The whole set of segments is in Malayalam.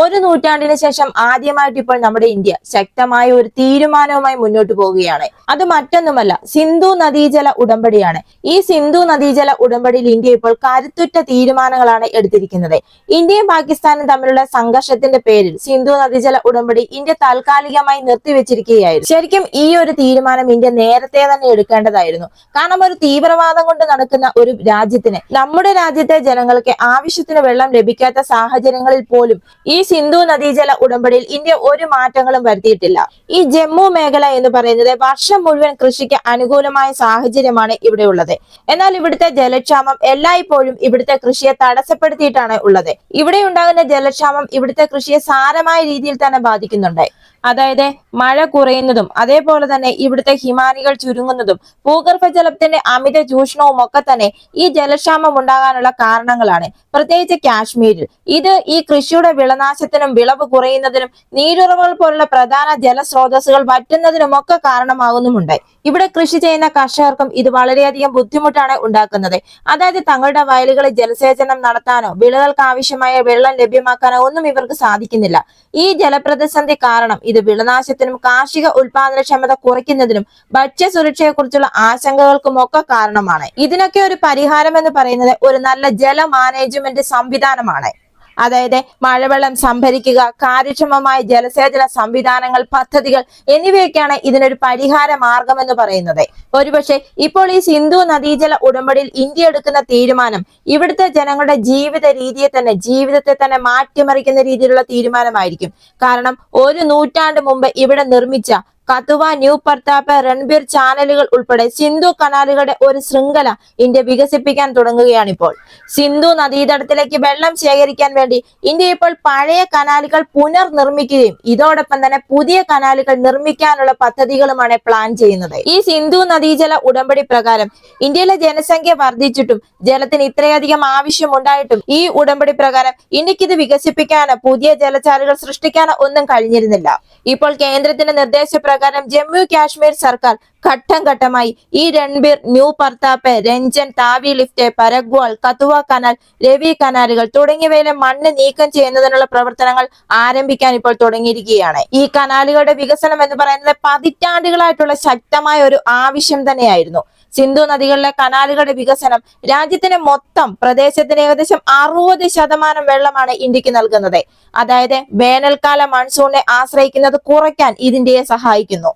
ഒരു നൂറ്റാണ്ടിന് ശേഷം ആദ്യമായിട്ട് ഇപ്പോൾ നമ്മുടെ ഇന്ത്യ ശക്തമായ ഒരു തീരുമാനവുമായി മുന്നോട്ട് പോവുകയാണ്. അത് മറ്റൊന്നുമല്ല സിന്ധു നദീജല ഉടമ്പടിയാണ്. ഈ സിന്ധു നദീജല ഉടമ്പടിയിൽ ഇന്ത്യ ഇപ്പോൾ കരുത്തുറ്റ തീരുമാനങ്ങളാണ് എടുത്തിരിക്കുന്നത്. ഇന്ത്യയും പാകിസ്ഥാനും തമ്മിലുള്ള സംഘർഷത്തിന്റെ പേരിൽ സിന്ധു നദീജല ഉടമ്പടി ഇന്ത്യ താൽക്കാലികമായി നിർത്തിവെച്ചിരിക്കുകയായിരുന്നു. ശരിക്കും ഈ ഒരു തീരുമാനം ഇന്ത്യ നേരത്തെ തന്നെ എടുക്കേണ്ടതായിരുന്നു. കാരണം ഒരു തീവ്രവാദം കൊണ്ട് നടക്കുന്ന ഒരു രാജ്യത്തിന് നമ്മുടെ രാജ്യത്തെ ജനങ്ങൾക്ക് ആവശ്യത്തിന് വെള്ളം ലഭിക്കാത്ത സാഹചര്യങ്ങളിൽ പോലും ഈ സിന്ധു നദീജല ഉടമ്പടിയിൽ ഇന്ത്യ ഒരു മാറ്റങ്ങളും വരുത്തിയിട്ടില്ല. ഈ ജമ്മു മേഖല എന്ന് പറയുന്നത് വർഷം മുഴുവൻ കൃഷിക്ക് അനുകൂലമായ സാഹചര്യമാണ് ഇവിടെ ഉള്ളത്. എന്നാൽ ഇവിടുത്തെ ജലക്ഷാമം എല്ലായ്പ്പോഴും ഇവിടുത്തെ കൃഷിയെ തടസ്സപ്പെടുത്തിയിട്ടാണ് ഉള്ളത്. ഇവിടെ ഉണ്ടാകുന്ന ജലക്ഷാമം ഇവിടുത്തെ കൃഷിയെ സാരമായ രീതിയിൽ തന്നെ ബാധിക്കുന്നുണ്ട്. അതായത് മഴ കുറയുന്നതും അതേപോലെ തന്നെ ഇവിടുത്തെ ഹിമാനികൾ ചുരുങ്ങുന്നതും ഭൂഗർഭജലത്തിന്റെ അമിത ചൂഷണവും ഒക്കെ തന്നെ ഈ ജലക്ഷാമം ഉണ്ടാകാനുള്ള കാരണങ്ങളാണ്. പ്രത്യേകിച്ച് കാശ്മീരിൽ. ഇത് ഈ കൃഷിയുടെ വിളനാശത്തിനും വിളവ് കുറയുന്നതിനും നീരുറവുകൾ പോലുള്ള പ്രധാന ജലസ്രോതസ്സുകൾ വറ്റുന്നതിനും ഒക്കെ കാരണമാകുന്നുമുണ്ട്. ഇവിടെ കൃഷി ചെയ്യുന്ന കർഷകർക്കും ഇത് വളരെയധികം ബുദ്ധിമുട്ടാണ് ഉണ്ടാക്കുന്നത്. അതായത് തങ്ങളുടെ വയലുകളിൽ ജലസേചനം നടത്താനോ വിളകൾക്ക് ആവശ്യമായ വെള്ളം ലഭ്യമാക്കാനോ ഒന്നും ഇവർക്ക് സാധിക്കുന്നില്ല. ഈ ജലപ്രതിസന്ധി കാരണം ഇത് വിളനാശത്തിനും കാർഷിക ഉൽപാദനക്ഷമത കുറയ്ക്കുന്നതിനും ഭക്ഷ്യസുരക്ഷയെക്കുറിച്ചുള്ള ആശങ്കകൾക്കും ഒക്കെ കാരണമാണ്. ഇതിനൊക്കെ ഒരു പരിഹാരം എന്ന് പറയുന്നത് ഒരു നല്ല ജല മാനേജ്മെന്റ് സംവിധാനമാണ്. അതായത് മഴവെള്ളം സംഭരിക്കുക കാര്യക്ഷമമായ ജലസേചന സംവിധാനങ്ങൾ പദ്ധതികൾ എന്നിവയൊക്കെയാണ് ഇതിനൊരു പരിഹാര മാർഗം എന്ന് പറയുന്നത്. ഒരുപക്ഷെ ഇപ്പോൾ ഈ സിന്ധു നദീജല ഉടമ്പടിയിൽ ഇന്ത്യ എടുക്കുന്ന തീരുമാനം ഇവിടുത്തെ ജനങ്ങളുടെ ജീവിത രീതിയെ തന്നെ ജീവിതത്തെ തന്നെ മാറ്റിമറിക്കുന്ന രീതിയിലുള്ള തീരുമാനമായിരിക്കും. കാരണം ഒരു നൂറ്റാണ്ട് മുമ്പ് ഇവിടെ നിർമ്മിച്ച കതുവ ന്യൂ പ്രതാപ് രൺബീർ ചാനലുകൾ ഉൾപ്പെടെ സിന്ധു കനാലുകളുടെ ഒരു ശൃംഖല ഇന്ത്യ വികസിപ്പിക്കാൻ തുടങ്ങുകയാണ് ഇപ്പോൾ സിന്ധു നദീതടത്തിലേക്ക് വെള്ളം ശേഖരിക്കാൻ വേണ്ടി ഇന്ത്യ ഇപ്പോൾ പഴയ കനാലുകൾ പുനർനിർമ്മിക്കുകയും ഇതോടൊപ്പം തന്നെ പുതിയ കനാലുകൾ നിർമ്മിക്കാനുള്ള പദ്ധതികളുമാണ് പ്ലാൻ ചെയ്യുന്നത്. ഈ സിന്ധു നദീജല ഉടമ്പടി പ്രകാരം ഇന്ത്യയിലെ ജനസംഖ്യ വർദ്ധിച്ചിട്ടും ജലത്തിന് ഇത്രയധികം ആവശ്യമുണ്ടായിട്ടും ഈ ഉടമ്പടി പ്രകാരം ഇന്ത്യയ്ക്ക് ഇത് വികസിപ്പിക്കാനോ പുതിയ ജലചാലുകൾ സൃഷ്ടിക്കാനോ ഒന്നും കഴിഞ്ഞിരുന്നില്ല. ഇപ്പോൾ കേന്ദ്രത്തിന്റെ നിർദ്ദേശപ്രകാരം ജമ്മു കാശ്മീർ സർക്കാർ ഘട്ടം ഘട്ടമായി ഈ Ranbir new Partap Ranjan Tawi lift Paragwal Kathua canal Ravi കനാലുകൾ തുടങ്ങിയവയിലെ മണ്ണ് നീക്കം ചെയ്യുന്നതിനുള്ള പ്രവർത്തനങ്ങൾ ആരംഭിക്കാൻ ഇപ്പോൾ തുടങ്ങിയിരിക്കുകയാണ്. ഈ കനാലുകളുടെ വികസനം എന്ന് പറയുന്നത് പതിറ്റാണ്ടുകളായിട്ടുള്ള ശക്തമായ ഒരു ആവശ്യം തന്നെയായിരുന്നു. സിന്ധു നദികളിലെ കനാലുകളുടെ വികസനം രാജ്യത്തിന് മൊത്തം പ്രദേശത്തിന് ഏകദേശം അറുപത് ശതമാനം വെള്ളമാണ് ഇന്ത്യയ്ക്ക് നൽകുന്നത്. അതായത് വേനൽക്കാല മൺസൂണിനെ ആശ്രയിക്കുന്നത് കുറയ്ക്കാൻ ഇതിന്ത്യയെ സഹായിക്കുന്നു.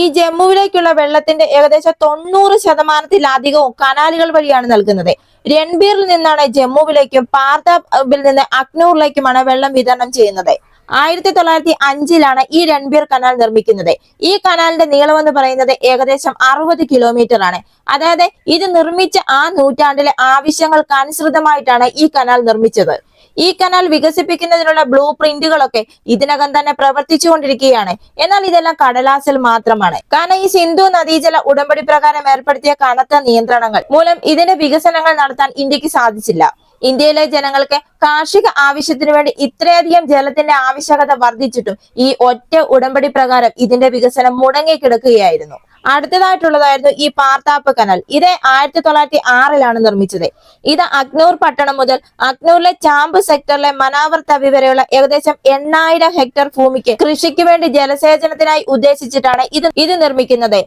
ഈ ജമ്മുവിലേക്കുള്ള വെള്ളത്തിന്റെ ഏകദേശം തൊണ്ണൂറ് ശതമാനത്തിലധികവും കനാലുകൾ വഴിയാണ് നൽകുന്നത്. രൺബീറിൽ നിന്നാണ് ജമ്മുവിലേക്കും പാർതാബിൽ നിന്ന് അക്നൂറിലേക്കുമാണ് വെള്ളം വിതരണം ചെയ്യുന്നത്. ആയിരത്തി തൊള്ളായിരത്തി അഞ്ചിലാണ് ഈ രൺബീർ കനാൽ നിർമ്മിക്കുന്നത്. ഈ കനാലിന്റെ നീളം എന്ന് പറയുന്നത് ഏകദേശം അറുപത് കിലോമീറ്റർ ആണ് അതായത് ഇത് നിർമ്മിച്ച ആ നൂറ്റാണ്ടിലെ ആവശ്യങ്ങൾക്ക് അനുസൃതമായിട്ടാണ് ഈ കനാൽ നിർമ്മിച്ചത്. ഈ കനാൽ വികസിപ്പിക്കുന്നതിനുള്ള ബ്ലൂ പ്രിന്റുകളൊക്കെ ഇതിനകം തന്നെ പ്രവർത്തിച്ചുകൊണ്ടിരിക്കുകയാണ്. എന്നാൽ ഇതെല്ലാം കടലാസിൽ മാത്രമാണ്. കാരണം ഈ സിന്ധു നദീജല ഉടമ്പടി പ്രകാരം ഏർപ്പെടുത്തിയ കനത്ത നിയന്ത്രണങ്ങൾ മൂലം ഇതിന്റെ വികസനങ്ങൾ നടത്താൻ ഇന്ത്യയ്ക്ക് സാധിച്ചില്ല. ഇന്ത്യയിലെ ജനങ്ങൾക്ക് കാർഷിക ആവശ്യത്തിനു വേണ്ടി ഇത്രയധികം ജലത്തിന്റെ ആവശ്യകത വർദ്ധിച്ചിട്ടും ഈ ഒറ്റ ഉടമ്പടി പ്രകാരം ഇതിന്റെ വികസനം മുടങ്ങിക്കിടക്കുകയായിരുന്നു അടുത്തതായിട്ടുള്ളതായിരുന്നു ഈ പാർത്താപ്പ് കനാൽ. ഇത് ആയിരത്തി തൊള്ളായിരത്തി ആറിലാണ് നിർമ്മിച്ചത്. ഇത് അഗ്നൂർ പട്ടണം മുതൽ അഗ്നൂരിലെ ചാമ്പ് സെക്ടറിലെ മനാവർ തവി വരെയുള്ള ഏകദേശം എണ്ണായിരം ഹെക്ടർ ഭൂമിക്ക് കൃഷിക്ക് വേണ്ടി ജലസേചനത്തിനായി ഉദ്ദേശിച്ചിട്ടാണ് ഇത് ഇത് നിർമ്മിക്കുന്നത്.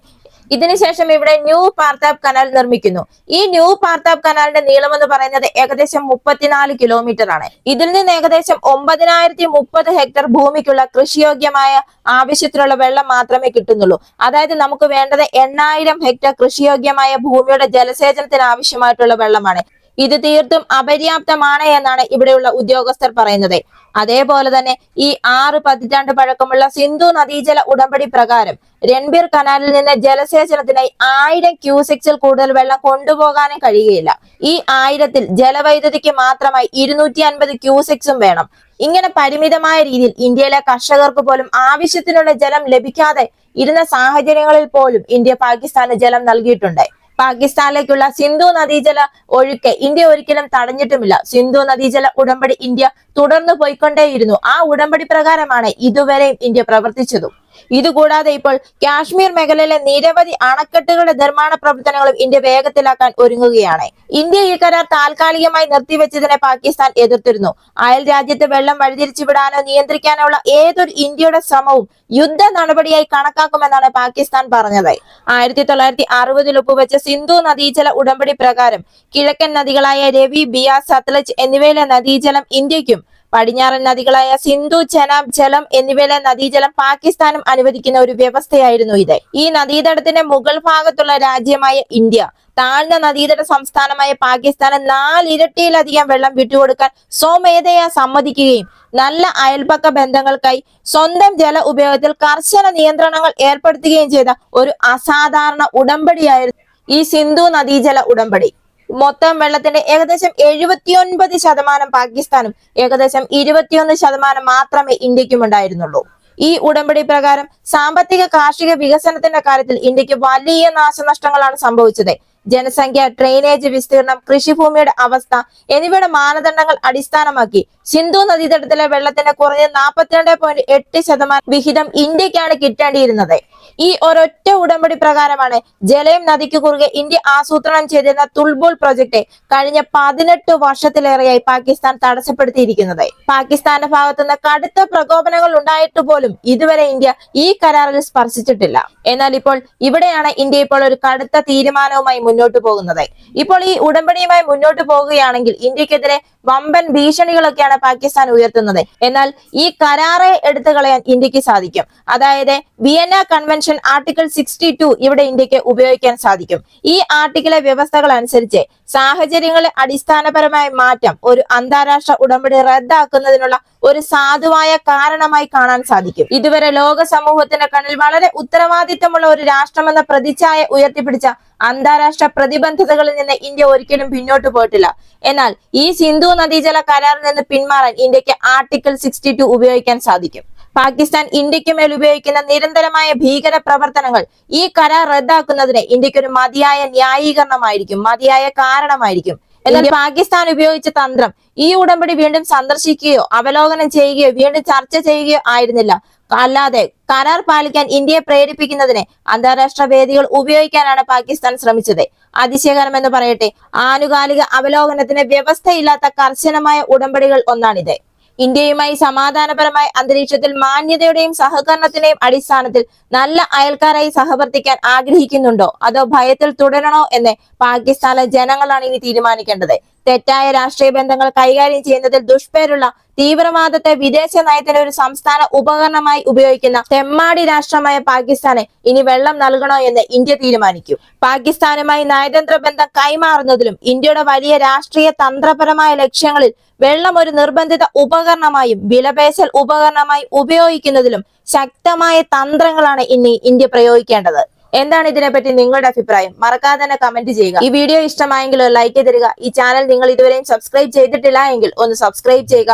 ഇതിനുശേഷം ഇവിടെ ന്യൂ പാർത്താബ് കനാൽ നിർമ്മിക്കുന്നു. ഈ ന്യൂ പാർത്താബ് കനാലിന്റെ നീളം എന്ന് പറയുന്നത് ഏകദേശം മുപ്പത്തിനാല് കിലോമീറ്റർ ആണ്. ഇതിൽ നിന്ന് ഏകദേശം ഒമ്പതിനായിരത്തി മുപ്പത് ഹെക്ടർ ഭൂമിക്കുള്ള കൃഷിയോഗ്യമായ ആവശ്യത്തിനുള്ള വെള്ളം മാത്രമേ കിട്ടുന്നുള്ളൂ. അതായത് നമുക്ക് വേണ്ടത് എണ്ണായിരം ഹെക്ടർ കൃഷിയോഗ്യമായ ഭൂമിയുടെ ജലസേചനത്തിന് ആവശ്യമായിട്ടുള്ള വെള്ളമാണ്. ഇത് തീർത്തും അപര്യാപ്തമാണ് എന്നാണ് ഇവിടെയുള്ള ഉദ്യോഗസ്ഥർ പറയുന്നത്. അതേപോലെ തന്നെ ഈ ആറ് പതിറ്റാണ്ട് പഴക്കമുള്ള സിന്ധു നദീജല ഉടമ്പടി പ്രകാരം രൺബീർ കനാലിൽ നിന്ന് ജലസേചനത്തിനായി ആയിരം ക്യൂസെക്സിൽ കൂടുതൽ വെള്ളം കൊണ്ടുപോകാനും കഴിയുകയില്ല. ഈ ആയിരത്തിൽ ജലവൈദ്യുതിക്ക് മാത്രമായി ഇരുന്നൂറ്റി അൻപത് ക്യൂസെക്സും വേണം. ഇങ്ങനെ പരിമിതമായ രീതിയിൽ ഇന്ത്യയിലെ കർഷകർക്ക് പോലും ആവശ്യത്തിനുള്ള ജലം ലഭിക്കാതെ ഇരുന്ന സാഹചര്യങ്ങളിൽ പോലും ഇന്ത്യ പാകിസ്ഥാന് ജലം നൽകിയിട്ടുണ്ട്. പാകിസ്ഥാനിലേക്കുള്ള സിന്ധു നദീജല ഒഴുക്ക് ഇന്ത്യ ഒരിക്കലും തടഞ്ഞിട്ടുമില്ല. സിന്ധു നദീജല ഉടമ്പടി ഇന്ത്യ തുടർന്ന് പോയിക്കൊണ്ടേയിരുന്നു. ആ ഉടമ്പടി പ്രകാരമാണ് ഇതുവരെയും ഇന്ത്യ പ്രവർത്തിച്ചതും. ഇതുകൂടാതെ ഇപ്പോൾ കാശ്മീർ മേഖലയിലെ നിരവധി അണക്കെട്ടുകളുടെ നിർമ്മാണ പ്രവർത്തനങ്ങളും ഇന്ത്യ വേഗത്തിലാക്കാൻ ഒരുങ്ങുകയാണ്. ഇന്ത്യ ഈ കരാർ താൽക്കാലികമായി നിർത്തിവെച്ചതിനെ പാകിസ്ഥാൻ എതിർത്തിരുന്നു. അയൽ രാജ്യത്ത് വെള്ളം വഴിതിരിച്ചുവിടാനോ നിയന്ത്രിക്കാനോ ഉള്ള ഏതൊരു ഇന്ത്യയുടെ ശ്രമവും യുദ്ധ നടപടിയായി കണക്കാക്കുമെന്നാണ് പാകിസ്ഥാൻ പറഞ്ഞത്. ആയിരത്തി തൊള്ളായിരത്തി അറുപതിൽ ഒപ്പുവെച്ച സിന്ധു നദീജല ഉടമ്പടി പ്രകാരം കിഴക്കൻ നദികളായ രവി ബിയാ സത്ലജ് എന്നിവയിലെ നദീജലം ഇന്ത്യക്കും പടിഞ്ഞാറൻ നദികളായ സിന്ധു ചെനാബ് ജലം എന്നിവയിലെ നദീജലം പാകിസ്ഥാനും അനുവദിക്കുന്ന ഒരു വ്യവസ്ഥയായിരുന്നു ഇത്. ഈ നദീതടത്തിന്റെ മുകൾ ഭാഗത്തുള്ള രാജ്യമായ ഇന്ത്യ താഴ്ന്ന നദീതട സംസ്ഥാനമായ പാകിസ്ഥാന് നാലിരട്ടിയിലധികം വെള്ളം വിട്ടുകൊടുക്കാൻ സ്വമേധയാ സമ്മതിക്കുകയും നല്ല അയൽപക്ക ബന്ധങ്ങൾക്കായി സ്വന്തം ജല ഉപയോഗത്തിൽ കർശന നിയന്ത്രണങ്ങൾ ഏർപ്പെടുത്തുകയും ചെയ്ത ഒരു അസാധാരണ ഉടമ്പടിയായിരുന്നു ഈ സിന്ധു നദീജല ഉടമ്പടി. മൊത്തം വെള്ളത്തിന്റെ ഏകദേശം എഴുപത്തിയൊൻപത് ശതമാനം പാകിസ്ഥാനും ഏകദേശം ഇരുപത്തിയൊന്ന് ശതമാനം മാത്രമേ ഇന്ത്യക്കും ഉണ്ടായിരുന്നുള്ളൂ. ഈ ഉടമ്പടി പ്രകാരം സാമ്പത്തിക കാർഷിക വികസനത്തിന്റെ കാര്യത്തിൽ ഇന്ത്യയ്ക്ക് വലിയ നാശനഷ്ടങ്ങളാണ് സംഭവിച്ചത്. ജനസംഖ്യ ഡ്രെയിനേജ് വിസ്തീർണം കൃഷിഭൂമിയുടെ അവസ്ഥ എന്നിവയുടെ മാനദണ്ഡങ്ങൾ അടിസ്ഥാനമാക്കി സിന്ധു നദീതടത്തിലെ വെള്ളത്തിന്റെ കുറഞ്ഞ നാൽപ്പത്തിരണ്ട് പോയിന്റ് എട്ട് ശതമാനം വിഹിതം ഇന്ത്യക്കാണ് കിട്ടേണ്ടിയിരുന്നത്. ഈ ഒരൊറ്റ ഉടമ്പടി പ്രകാരമാണ് ജലയം നദിക്ക് കുറുകെ ഇന്ത്യ ആസൂത്രണം ചെയ്തിരുന്ന തുൾബുൾ പ്രൊജക്ട് കഴിഞ്ഞ പതിനെട്ട് വർഷത്തിലേറെയായി പാകിസ്ഥാൻ തടസ്സപ്പെടുത്തിയിരിക്കുന്നത്. പാകിസ്ഥാന്റെ ഭാഗത്തുനിന്ന് കടുത്ത പ്രകോപനങ്ങൾ ഉണ്ടായിട്ട് പോലും ഇതുവരെ ഇന്ത്യ ഈ കരാറിൽ സ്പർശിച്ചിട്ടില്ല. എന്നാൽ ഇപ്പോൾ ഇവിടെയാണ് ഇന്ത്യ ഇപ്പോൾ ഒരു കടുത്ത തീരുമാനവുമായി മുന്നോട്ട് പോകുന്നത്. ഇപ്പോൾ ഈ ഉടമ്പടിയുമായി മുന്നോട്ട് പോകുകയാണെങ്കിൽ ഇന്ത്യക്കെതിരെ വമ്പൻ ഭീഷണികളൊക്കെയാണ് പാകിസ്ഥാൻ ഉയർത്തുന്നത്. എന്നാൽ ഈ കരാറെ എടുത്തു കളയാൻ ഇന്ത്യയ്ക്ക് സാധിക്കും. അതായത് Vienna convention article sixty two ഇവിടെ ഇന്ത്യയ്ക്ക് ഉപയോഗിക്കാൻ സാധിക്കും. ഈ ആർട്ടിക്കിലെ വ്യവസ്ഥകൾ അനുസരിച്ച് സാഹചര്യങ്ങളെ അടിസ്ഥാനപരമായ മാറ്റം ഒരു അന്താരാഷ്ട്ര ഉടമ്പടി റദ്ദാക്കുന്നതിനുള്ള ഒരു സാധുവായ കാരണമായി കാണാൻ സാധിക്കും. ഇതുവരെ ലോക സമൂഹത്തിന്റെ കണ്ണിൽ വളരെ ഉത്തരവാദിത്തമുള്ള ഒരു രാഷ്ട്രമെന്ന പ്രതിച്ഛായ ഉയർത്തിപ്പിടിച്ച അന്താരാഷ്ട്ര പ്രതിബന്ധതകളിൽ നിന്ന് ഇന്ത്യ ഒരിക്കലും പിന്നോട്ട് പോയിട്ടില്ല. എന്നാൽ ഈ സിന്ധു നദീജല കരാറിൽ നിന്ന് പിന്മാറാൻ ഇന്ത്യയ്ക്ക് ആർട്ടിക്കിൾ സിക്സ്റ്റി ടു ഉപയോഗിക്കാൻ സാധിക്കും. പാകിസ്ഥാൻ ഇന്ത്യയ്ക്ക് മേൽ ഉപയോഗിക്കുന്ന നിരന്തരമായ ഭീകര പ്രവർത്തനങ്ങൾ ഈ കരാർ റദ്ദാക്കുന്നതിന് ഇന്ത്യയ്ക്ക് ഒരു മതിയായ ന്യായീകരണമായിരിക്കും മതിയായ കാരണമായിരിക്കും. എന്നാൽ പാകിസ്ഥാൻ ഉപയോഗിച്ച തന്ത്രം ഈ ഉടമ്പടി വീണ്ടും സന്ദർശിക്കുകയോ അവലോകനം ചെയ്യുകയോ വീണ്ടും ചർച്ച ചെയ്യുകയോ ആയിരുന്നില്ല. അല്ലാതെ കരാർ പാലിക്കാൻ ഇന്ത്യയെ പ്രേരിപ്പിക്കുന്നതിന് അന്താരാഷ്ട്ര വേദികൾ ഉപയോഗിക്കാനാണ് പാകിസ്ഥാൻ ശ്രമിച്ചത്. അതിശയകരമെന്ന് പറയട്ടെ ആനുകാലിക അവലോകനത്തിന് വ്യവസ്ഥയില്ലാത്ത കർശനമായ ഉടമ്പടികൾ ഒന്നാണിത്. ഇന്ത്യയുമായി സമാധാനപരമായ അന്തരീക്ഷത്തിൽ മാന്യതയുടെയും സഹകരണത്തിന്റെയും അടിസ്ഥാനത്തിൽ നല്ല അയൽക്കാരായി സഹവർത്തിക്കാൻ ആഗ്രഹിക്കുന്നുണ്ടോ? അതോ ഭയത്തിൽ തുടരണോ എന്ന് പാകിസ്ഥാനിലെ ജനങ്ങളാണ് ഇനി തീരുമാനിക്കേണ്ടത്. തെറ്റായ രാഷ്ട്രീയ ബന്ധങ്ങൾ കൈകാര്യം ചെയ്യുന്നതിൽ ദുഷ്പേരുള്ള തീവ്രവാദത്തെ വിദേശ നയത്തിന്റെ ഒരു സംസ്ഥാന ഉപകരണമായി ഉപയോഗിക്കുന്ന തെമ്മാടി രാഷ്ട്രമായ പാകിസ്ഥാനെ ഇനി വെള്ളം നൽകണോ എന്ന് ഇന്ത്യ തീരുമാനിക്കും. പാകിസ്ഥാനുമായി നയതന്ത്ര ബന്ധം കൈമാറുന്നതിലും ഇന്ത്യയുടെ വലിയ രാഷ്ട്രീയ തന്ത്രപരമായ ലക്ഷ്യങ്ങളിൽ വെള്ളം ഒരു നിർബന്ധിത ഉപകരണമായും വിലപേശൽ ഉപകരണമായി ഉപയോഗിക്കുന്നതിലും ശക്തമായ തന്ത്രങ്ങളാണ് ഇനി ഇന്ത്യ പ്രയോഗിക്കേണ്ടത്. എന്താണ് ഇതിനെപ്പറ്റി നിങ്ങളുടെ അഭിപ്രായം? മറക്കാതെ തന്നെ കമന്റ് ചെയ്യുക. ഈ വീഡിയോ ഇഷ്ടമായെങ്കിൽ ലൈക്ക് തരിക ഈ ചാനൽ നിങ്ങൾ ഇതുവരെയും സബ്സ്ക്രൈബ് ചെയ്തിട്ടില്ല എങ്കിൽ ഒന്ന് സബ്സ്ക്രൈബ് ചെയ്യുക.